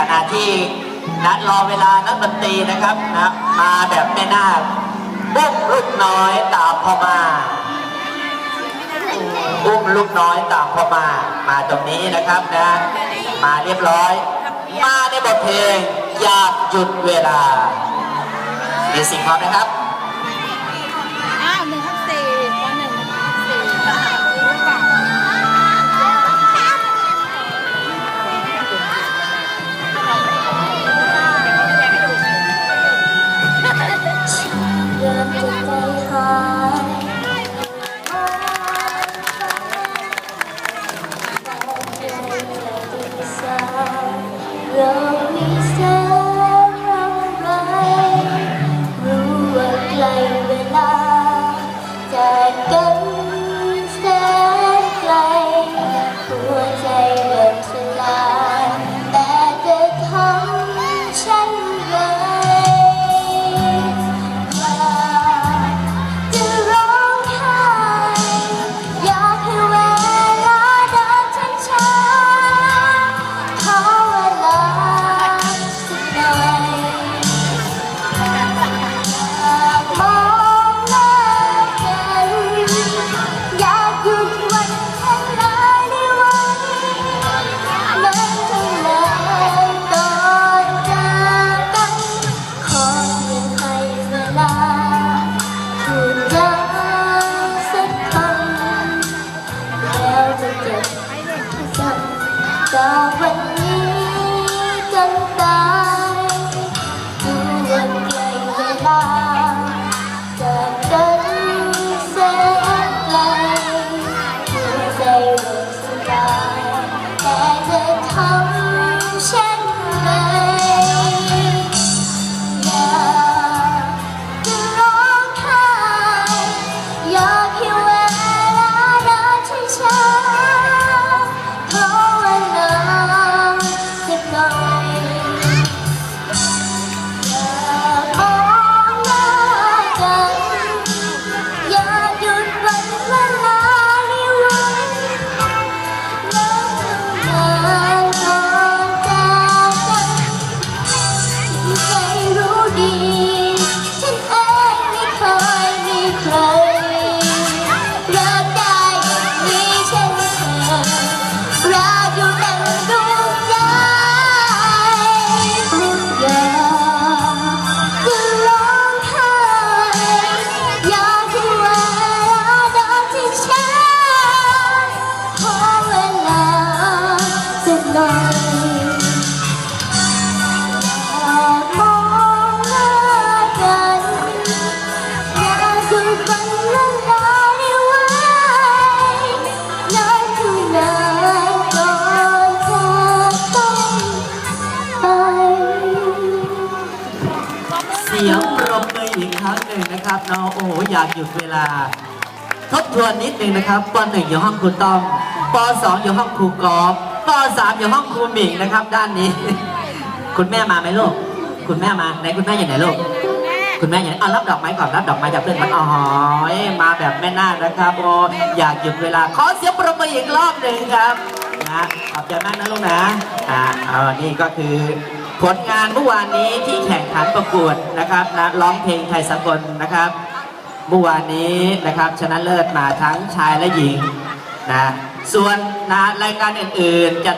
ขณะที่นัดรอเวลานักดนตรีนะครับนะมาแบบแม่นาคบุ้มลูกน้อยตามพ่อมาอุ้มลูกน้อยตามพ่อมามาตรงนี้นะครับนะ มาเรียบร้อย มาในบทเพลงอยากหยุดเวลามีสิ่งพร้อมนะครับ เำจ นะครับเนาะโอ้อยากหยุดเวลา ทบทวนนิดนึงนะครับปหนึ่งอยู่ห้องครูต้อมปสอยู่ห้องครูกอล์ฟปสามอยู่ห้องครูหมิงนะครับ ด้านนี้ คุณแม่มาไหมลูกคุณแม่มาไหนคุณแม่อยู่ไหนลูกคุณแม่อย่างนี้เอารับดอกไม้ก่อนรับดอกไม้จากเพื่อนมาอ๋อมาแบบแม่นาคนะครับโอ้อยากหยุดเวลาขอเสียงปรบมืออีกรอบหนึ่งครับนะขอบใจมากนะลูกนะอ่าเอานี่ก็คือ ผลงานเมื่อวานนี้ที่แข่งขันประกวดนะครับนะร้องเพลงไทยสากลนะครับเมื่อวานนี้นะครับชนะเลิศมาทั้งชายและหญิงนะส่วนนะรายการอื่นๆจะ